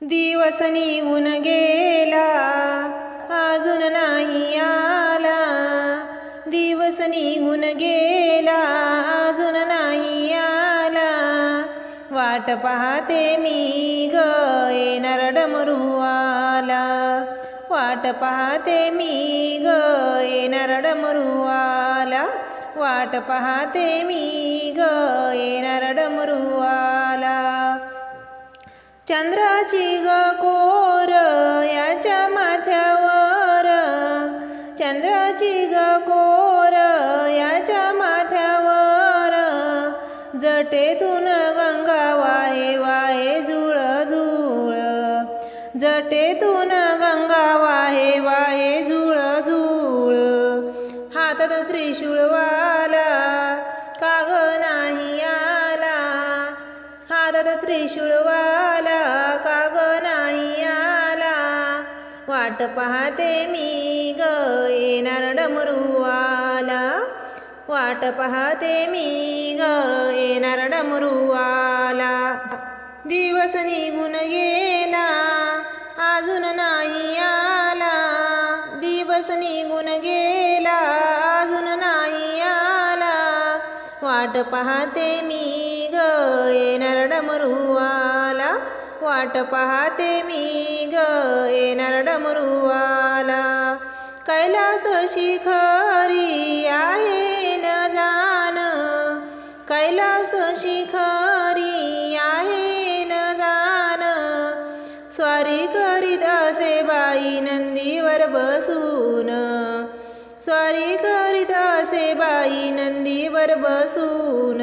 दिवस निघून गेला अजून नाही आला. दिवस निघून गेला अजून नाही आला. वाट पाहते मी ग येणार डमरूवाला वाट पाहते मी ग येणार डमरूवाला वाट पाहते मी ग येणार डमरूवाला चंद्राची ग कोर याच्या माथ्यावर. चंद्राची ग कोर याच्या माथ्यावर. जटेतून गंगा वाहे वाहे झुळ झुळ जटेतून त्रिशूळवाला काग नाही आला? वाट पाहते मी ग येणार डमरूवाला. वाट पाहते मी ग येणार डमरूवाला. दिवस निघून गेला अजून नाही आला. दिवस निघून गेला अजून नाही आला. वाट पाहते मी ग येणार डमरूवाला वाट पाहते मी ग येणार डमरूवाला कैलास शिखरी आहे न जाण कैलास शिखरी आहे न जाण स्वारी करीत असे बाई नंदीवर बसून. स्वारी करीत असे बाई नंदीवर बसून.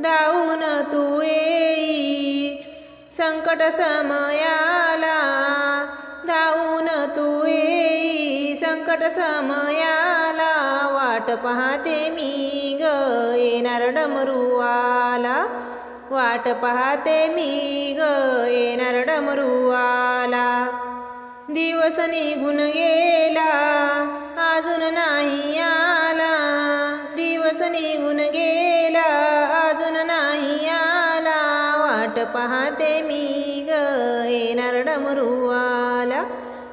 धावून तू येई. संकट समयाला धावून तू येई. संकट समयाला वाट पाहते मी ग. येणार डमरुवाला वाट पाहते मी ग. येणार डमरुवाला. दिवस निघून गे पाहते मी ग येणार डमरूवाला.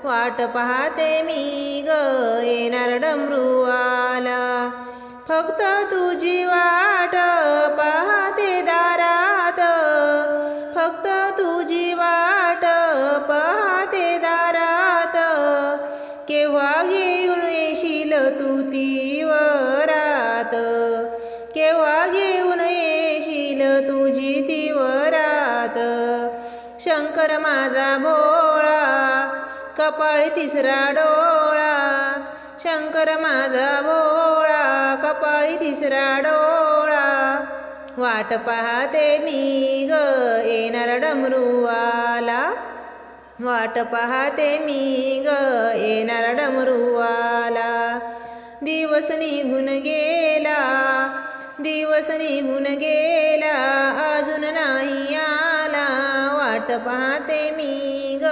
वाट पाहते मी ग येणार डमरूवाला. फक्त तुझी वाट पाहते दारात. फक्त तुझी वाट पाहते दारात. केव्हा घेऊन येशील तू ती वरात? केव्हा घेऊन येशील तुझी ती वरात? शंकर माझा भोळा कपाळी तिसरा डोळा. शंकर माझा भोळा कपाळी तिसरा डोळा. वाट पाहते मी ग येणार डमरूवाला. वाट पाहते मी ग येणार डमरूवाला. दिवस निघून गेला दिवस निघून गेला अजून नाही या वाट पाहते मी ग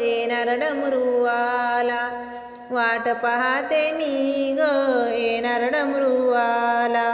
येणार डमरूवाला वाट पाहते मी ग येणार डमरूवाला